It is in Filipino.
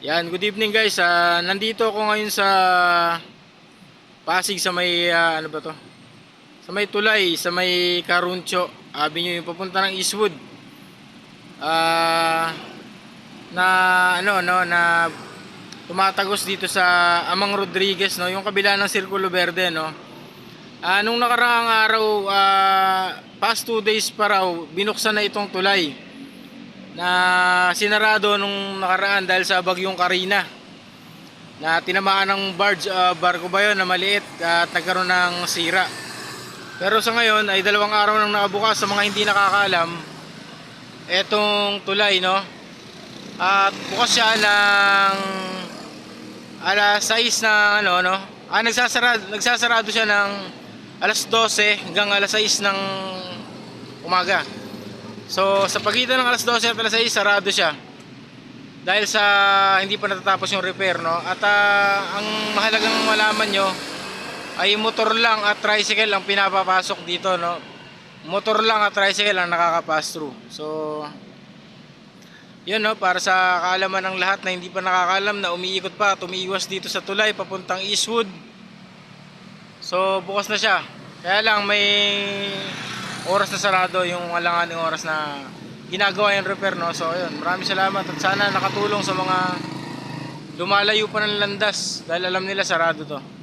Yan, good evening guys. Ah, nandito ako ngayon sa Pasig sa may ah, ano ba to? Sa may Tulay, sa may Caruncho. Avenue yung papunta ng Eastwood. Ah na ano no na tumatagos dito sa Amang Rodriguez no, yung kabila ng Circulo Verde no. Ah nung nakaraang araw ah, past two days pa raw binuksan na itong tulay na sinarado nung nakaraan dahil sa bagyong Karina na tinamaan ng barge ah, barko ba yun na maliit at nagkaroon ng sira. Pero sa ngayon ay dalawang araw nang nakabukas sa mga hindi nakakaalam etong tulay no? At bukas siya ng alas 6 ng ano no? Ah nagsasarado, nagsasarado siya ng alas 12 hanggang alas 6 ng umaga So, sa pagitan ng alas 12 at alas 6, sarado siya. Dahil sa hindi pa natatapos yung repair, no? At ah, ang mahalagang malaman nyo, ay motor lang at tricycle ang pinapapasok dito, no? Motor lang at tricycle ang nakaka-pass through. So, yun, no? Para sa kaalaman ng lahat na hindi pa nakakalam na umiikot pa at umiiwas dito sa tulay papuntang Eastwood. So, bukas na siya. Kaya lang, may oras na sarado yung alanganing oras na ginagawa yung repair no? So ayun maraming salamat at sana nakatulong sa mga lumalayo pa ng landas dahil alam nila sarado to